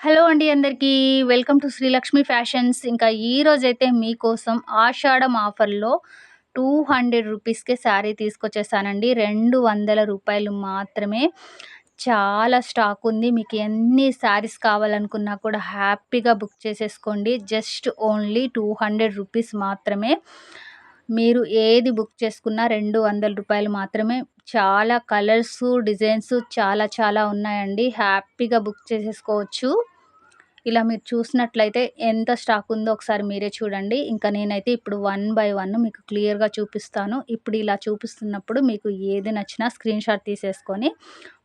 Hello అండి అందరికీ. Welcome to Srilakshmi fashions. ఇంకా ఈరోజైతే మీకోసం ఆషాఢం ఆఫర్లో టూ హండ్రెడ్ రూపీస్కే శారీ తీసుకొచ్చేసానండి. రెండు వందల రూపాయలు మాత్రమే. చాలా స్టాక్ ఉంది. మీకు ఎన్ని శారీస్ కావాలనుకున్నా కూడా హ్యాపీగా బుక్ చేసేసుకోండి. Just only two hundred rupees మాత్రమే. మీరు ఏది బుక్ చేసుకున్నా రెండు వందల రూపాయలు మాత్రమే. చాలా కలర్స్ డిజైన్సు చాలా చాలా ఉన్నాయండి. హ్యాపీగా బుక్ చేసేసుకోవచ్చు. ఇలా మీరు చూసినట్లయితే ఎంత స్టాక్ ఉందో ఒకసారి మీరే చూడండి. ఇంకా నేనైతే ఇప్పుడు వన్ బై వన్ మీకు క్లియర్గా చూపిస్తాను. ఇప్పుడు ఇలా చూపిస్తున్నప్పుడు మీకు ఏది నచ్చినా స్క్రీన్ షాట్ తీసేసుకొని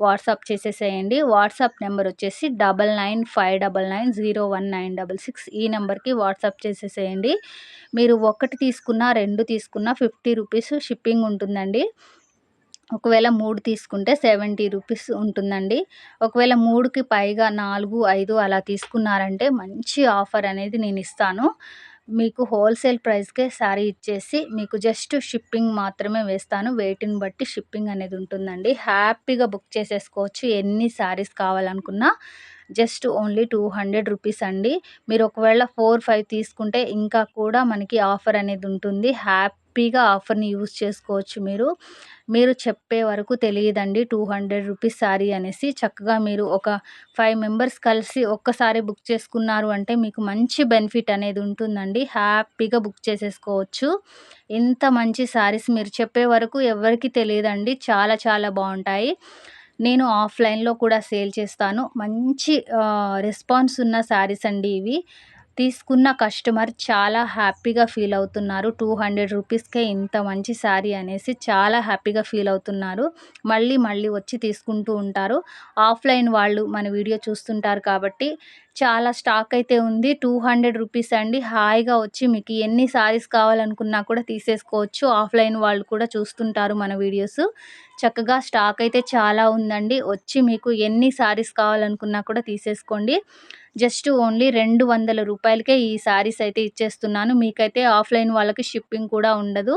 వాట్సాప్ చేసేసేయండి. వాట్సాప్ నెంబర్ వచ్చేసి double nine five double nine zero one nine double six. ఈ నెంబర్కి వాట్సాప్ చేసేసేయండి. మీరు ఒకటి తీసుకున్నా రెండు తీసుకున్నా ఫిఫ్టీ రూపీస్ షిప్పింగ్ ఉంటుందండి. ఒకవేళ మూడు తీసుకుంటే సెవెంటీ రూపీస్ ఉంటుందండి. ఒకవేళ మూడుకి పైగా నాలుగు ఐదు అలా తీసుకున్నారంటే మంచి ఆఫర్ అనేది నేను ఇస్తాను. మీకు హోల్సేల్ ప్రైస్కే శారీ ఇచ్చేసి మీకు జస్ట్ షిప్పింగ్ మాత్రమే వేస్తాను. వెయిట్ని బట్టి షిప్పింగ్ అనేది ఉంటుందండి. హ్యాపీగా బుక్ చేసేసుకోవచ్చు. ఎన్ని శారీస్ కావాలనుకున్నా just only two hundred rupees అండి. మీరు ఒకవేళ ఫోర్ ఫైవ్ తీసుకుంటే ఇంకా కూడా మనకి ఆఫర్ అనేది ఉంటుంది. హ్యాపీ హ్యాపీగా ఆఫర్ని యూస్ చేసుకోవచ్చు మీరు. మీరు చెప్పే వరకు తెలియదండి. టూ హండ్రెడ్ రూపీస్ శారీ అనేసి చక్కగా మీరు ఒక ఫైవ్ మెంబర్స్ కలిసి ఒక్కసారి బుక్ చేసుకున్నారు అంటే మీకు మంచి బెనిఫిట్ అనేది ఉంటుందండి. హ్యాపీగా బుక్ చేసేసుకోవచ్చు. ఇంత మంచి శారీస్ మీరు చెప్పే వరకు ఎవరికి తెలియదండి. చాలా చాలా బాగుంటాయి. నేను ఆఫ్లైన్లో కూడా సేల్ చేస్తాను. మంచి రెస్పాన్స్ ఉన్న శారీస్ అండి ఇవి. తీసుకున్న కస్టమర్ చాలా హ్యాపీగా ఫీల్ అవుతున్నారు. టూ హండ్రెడ్ రూపీస్కే ఇంత మంచి శారీ అనేసి చాలా హ్యాపీగా ఫీల్ అవుతున్నారు. మళ్ళీ మళ్ళీ వచ్చి తీసుకుంటూ ఉంటారు. ఆఫ్లైన్ వాళ్ళు మన వీడియో చూస్తుంటారు కాబట్టి చాలా స్టాక్ అయితే ఉంది. టూ హండ్రెడ్ రూపీస్ అండి. హాయిగా వచ్చి మీకు ఎన్ని శారీస్ కావాలనుకున్నా కూడా తీసేసుకోవచ్చు. ఆఫ్లైన్ వాళ్ళు కూడా చూస్తుంటారు మన వీడియోస్. చక్కగా స్టాక్ అయితే చాలా ఉందండి. వచ్చి మీకు ఎన్ని శారీస్ కావాలనుకున్నా కూడా తీసేసుకోండి. జస్ట్ ఓన్లీ రెండు వందల రూపాయలకే ఈ శారీస్ అయితే ఇచ్చేస్తున్నాను. మీకైతే ఆఫ్లైన్ వాళ్ళకి షిప్పింగ్ కూడా ఉండదు.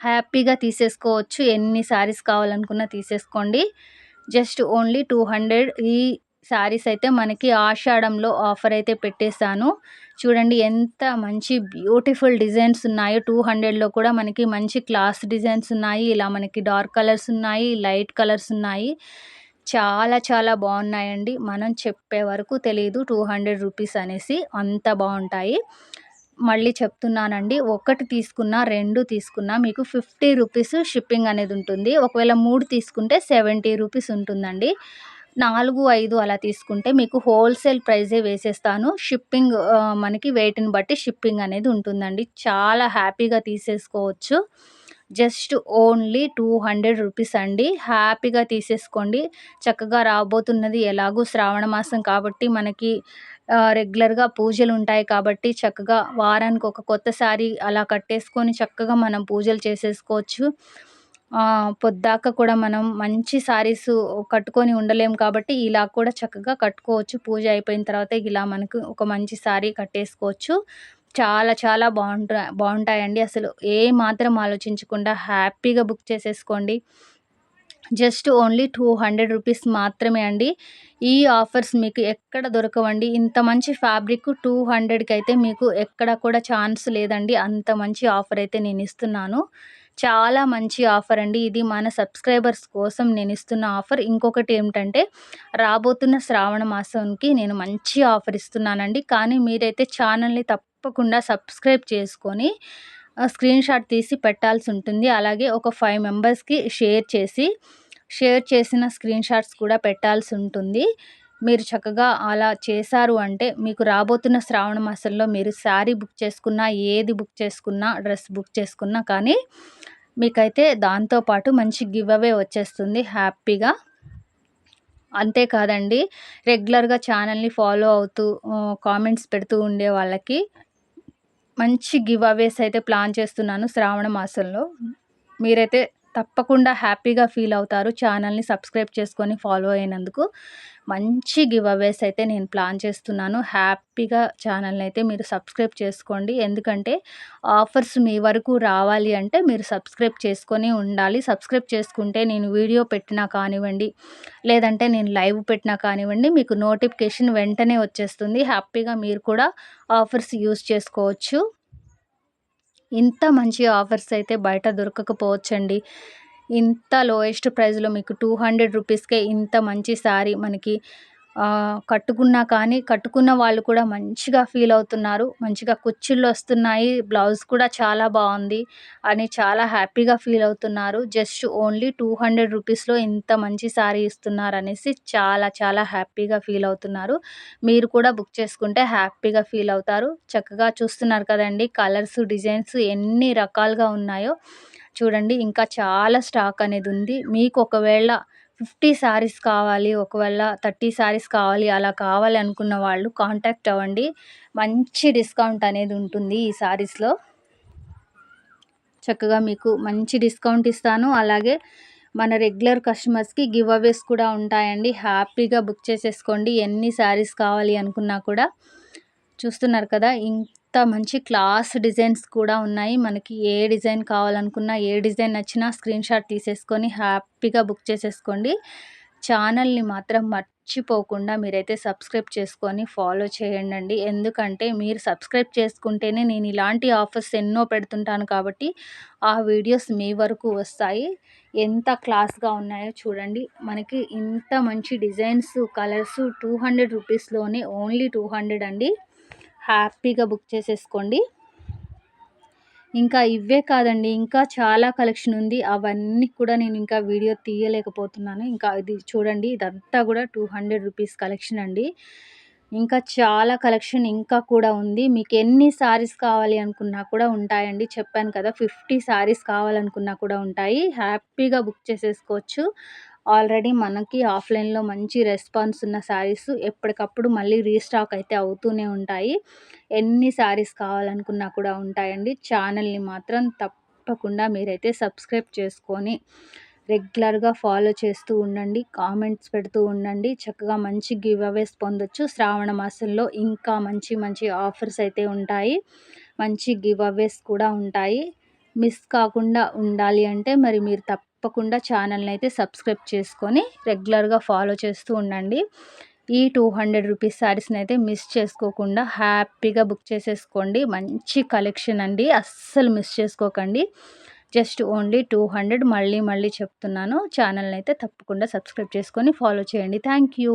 హ్యాపీగా తీసేసుకోవచ్చు. ఎన్ని శారీస్ కావాలనుకున్నా తీసేసుకోండి. Just only two hundred. ఈ శారీస్ అయితే మనకి ఆషాఢంలో ఆఫర్ అయితే పెట్టేశాను. చూడండి ఎంత మంచి బ్యూటిఫుల్ డిజైన్స్ ఉన్నాయో. టూ హండ్రెడ్లో కూడా మనకి మంచి క్లాస్ డిజైన్స్ ఉన్నాయి. ఇలా మనకి డార్క్ కలర్స్ ఉన్నాయి లైట్ కలర్స్ ఉన్నాయి. చాలా చాలా బాగున్నాయండి. మనం చెప్పే వరకు తెలియదు టూ హండ్రెడ్ రూపీస్ అనేసి అంత బాగుంటాయి. మళ్ళీ చెప్తున్నానండి. ఒకటి తీసుకున్నా రెండు తీసుకున్నా మీకు ఫిఫ్టీ రూపీస్ షిప్పింగ్ అనేది ఉంటుంది. ఒకవేళ మూడు తీసుకుంటే సెవెంటీ రూపీస్ ఉంటుందండి. నాలుగు ఐదు అలా తీసుకుంటే మీకు హోల్సేల్ ప్రైజే వేసేస్తాను. షిప్పింగ్ మనకి వెయిట్ని బట్టి షిప్పింగ్ అనేది ఉంటుందండి. చాలా హ్యాపీగా తీసేసుకోవచ్చు. Just only two hundred rupees అండి. హ్యాపీగా తీసేసుకోండి. చక్కగా రాబోతున్నది ఎలాగూ శ్రావణ మాసం కాబట్టి మనకి రెగ్యులర్గా పూజలు ఉంటాయి కాబట్టి చక్కగా వారానికి ఒక కొత్త శారీ అలా కట్టేసుకొని చక్కగా మనం పూజలు చేసేసుకోవచ్చు. పొద్దాక కూడా మనం మంచి శారీస్ కట్టుకొని ఉండలేము కాబట్టి ఇలా కూడా చక్కగా కట్టుకోవచ్చు. పూజ అయిపోయిన తర్వాత ఇలా మనకు ఒక మంచి శారీ కట్టేసుకోవచ్చు. చాలా చాలా బాగుంటా బాగుంటాయండి. అసలు ఏ మాత్రం ఆలోచించకుండా హ్యాపీగా బుక్ చేసేసుకోండి. Just only two hundred rupees మాత్రమే అండి. ఈ ఆఫర్స్ మీకు ఎక్కడ దొరకవండి? ఇంత మంచి ఫ్యాబ్రిక్ టూ హండ్రెడ్కి అయితే మీకు ఎక్కడ కూడా ఛాన్స్ లేదండి. అంత మంచి ఆఫర్ అయితే నేను ఇస్తున్నాను. చాలా మంచి ఆఫర్ అండి. ఇది మన సబ్స్క్రైబర్స్ కోసం నేను ఇస్తున్న ఆఫర్. ఇంకొకటి ఏమిటంటే రాబోతున్న శ్రావణ మాసంకి నేను మంచి ఆఫర్ ఇస్తున్నానండి. కానీ మీరైతే ఛానల్ని తప్పకుండా సబ్స్క్రైబ్ చేసుకొని స్క్రీన్ షాట్ తీసి పెట్టాల్సి ఉంటుంది. అలాగే ఒక ఫైవ్ మెంబర్స్కి షేర్ చేసి షేర్ చేసిన స్క్రీన్ షాట్స్ కూడా పెట్టాల్సి ఉంటుంది. మీరు చక్కగా అలా చేశారు అంటే మీకు రాబోతున్న శ్రావణ మాసంలో మీరు శారీ బుక్ చేసుకున్నా ఏది బుక్ చేసుకున్నా డ్రెస్ బుక్ చేసుకున్నా కానీ మీకైతే దాంతోపాటు మంచి గివ్ అవే వచ్చేస్తుంది హ్యాపీగా. అంతేకాదండి రెగ్యులర్గా ఛానల్ని ఫాలో అవుతూ కామెంట్స్ పెడుతూ ఉండే వాళ్ళకి మంచి గివ్ అవేస్ అయితే ప్లాన్ చేస్తున్నాను శ్రావణ మాసంలో. మీరైతే తప్పకుండా హ్యాపీగా ఫీల్ అవుతారు. ఛానల్ని సబ్స్క్రైబ్ చేసుకొని ఫాలో అయినందుకు మంచి గివ్ అవేస్ అయితే నేను ప్లాన్ చేస్తున్నాను. హ్యాపీగా ఛానల్ని అయితే మీరు సబ్స్క్రైబ్ చేసుకోండి. ఎందుకంటే ఆఫర్స్ మీ వరకు రావాలి అంటే మీరు సబ్స్క్రైబ్ చేసుకొని ఉండాలి. సబ్స్క్రైబ్ చేసుకుంటే నేను వీడియో పెట్టినా కానివ్వండి లేదంటే నేను లైవ్ పెట్టినా కానివ్వండి మీకు నోటిఫికేషన్ వెంటనే వచ్చేస్తుంది. హ్యాపీగా మీరు కూడా ఆఫర్స్ యూస్ చేసుకోవచ్చు. ఇంత మంచి ఆఫర్స్ అయితే బయట దొరకకపోవచ్చండి. ఇంత లోయెస్ట్ ప్రైస్లో మీకు టూ హండ్రెడ్ రూపీస్కే ఇంత మంచి శారీ మనకి కట్టుకున్నా కానీ కట్టుకున్న వాళ్ళు కూడా మంచిగా ఫీల్ అవుతున్నారు. మంచిగా కుచ్చిళ్ళు వస్తున్నాయి. బ్లౌజ్ కూడా చాలా బాగుంది అని చాలా హ్యాపీగా ఫీల్ అవుతున్నారు. జస్ట్ ఓన్లీ టూ హండ్రెడ్ రూపీస్లో ఇంత మంచి శారీ ఇస్తున్నారు అనేసి చాలా చాలా హ్యాపీగా ఫీల్ అవుతున్నారు. మీరు కూడా బుక్ చేసుకుంటే హ్యాపీగా ఫీల్ అవుతారు. చక్కగా చూస్తున్నారు కదండి కలర్స్ డిజైన్స్ ఎన్ని రకాలుగా ఉన్నాయో. చూడండి ఇంకా చాలా స్టాక్ అనేది ఉంది. మీకు ఒకవేళ ఫిఫ్టీ శారీస్ కావాలి ఒకవేళ థర్టీ శారీస్ కావాలి అలా కావాలి అనుకున్న వాళ్ళు కాంటాక్ట్ అవ్వండి. మంచి డిస్కౌంట్ అనేది ఉంటుంది ఈ శారీస్లో చక్కగా మీకు మంచి డిస్కౌంట్ ఇస్తాను. అలాగే మన రెగ్యులర్ కస్టమర్స్కి గివ్ అవేస్ కూడా ఉంటాయండి. హ్యాపీగా బుక్ చేసేసుకోండి. ఎన్ని శారీస్ కావాలి అనుకున్నా కూడా. చూస్తున్నారు కదా అంత మంచి క్లాస్ డిజైన్స్ కూడా ఉన్నాయి. మనకి ఏ డిజైన్ కావాలనుకున్నా ఏ డిజైన్ నచ్చినా స్క్రీన్ షాట్ తీసేసుకొని హ్యాపీగా బుక్ చేసేసుకోండి. ఛానల్ని మాత్రం మర్చిపోకుండా మీరైతే సబ్స్క్రైబ్ చేసుకొని ఫాలో చేయండి ఎందుకంటే మీరు సబ్స్క్రైబ్ చేసుకుంటేనే నేను ఇలాంటి ఆఫర్స్ ఎన్నో పెడుతుంటాను కాబట్టి ఆ వీడియోస్ మీ వరకు వస్తాయి. ఎంత క్లాస్గా ఉన్నాయో చూడండి. మనకి ఇంత మంచి డిజైన్స్ కలర్స్ టూ హండ్రెడ్ రూపీస్లోనే ఓన్లీ టూ హండ్రెడ్ అండి. హ్యాపీగా బుక్ చేసేసుకోండి. ఇంకా ఇవే కాదండి ఇంకా చాలా కలెక్షన్ ఉంది. అవన్నీ కూడా నేను ఇంకా వీడియో తీయలేకపోతున్నాను. ఇంకా ఇది చూడండి ఇదంతా కూడా టూ హండ్రెడ్ రూపీస్ కలెక్షన్ అండి. ఇంకా చాలా కలెక్షన్ ఇంకా కూడా ఉంది. మీకు ఎన్ని శారీస్ కావాలి అనుకున్నా కూడా ఉంటాయండి. చెప్పాను కదా ఫిఫ్టీ శారీస్ కావాలనుకున్నా కూడా ఉంటాయి. హ్యాపీగా బుక్ చేసేసుకోవచ్చు. ఆల్రెడీ మనకి ఆఫ్లైన్లో మంచి రెస్పాన్స్ ఉన్న శారీస్ ఎప్పటికప్పుడు మళ్ళీ రీస్టాక్ అయితే అవుతూనే ఉంటాయి. ఎన్ని శారీస్ కావాలనుకున్నా కూడా ఉంటాయండి. ఛానల్ని మాత్రం తప్పకుండా మీరైతే సబ్స్క్రైబ్ చేసుకొని రెగ్యులర్గా ఫాలో చేస్తూ ఉండండి. కామెంట్స్ పెడుతూ ఉండండి. చక్కగా మంచి గివ్ అవేస్ పొందొచ్చు. శ్రావణ మాసంలో ఇంకా మంచి మంచి ఆఫర్స్ అయితే ఉంటాయి. మంచి గివ్ అవేస్ కూడా ఉంటాయి. మిస్ కాకుండా ఉండాలి అంటే మరి మీరు తప్పకుండా ఛానల్ని అయితే సబ్స్క్రైబ్ చేసుకొని రెగ్యులర్గా ఫాలో చేస్తూ ఉండండి. ఈ టూ హండ్రెడ్ రూపీస్ శారీస్ని అయితే మిస్ చేసుకోకుండా హ్యాపీగా బుక్ చేసేసుకోండి. మంచి కలెక్షన్ అండి. అస్సలు మిస్ చేసుకోకండి. జస్ట్ ఓన్లీ టూ హండ్రెడ్ మళ్ళీ మళ్ళీ చెప్తున్నాను. ఛానల్ని అయితే తప్పకుండా సబ్స్క్రైబ్ చేసుకొని ఫాలో చేయండి. Thank you.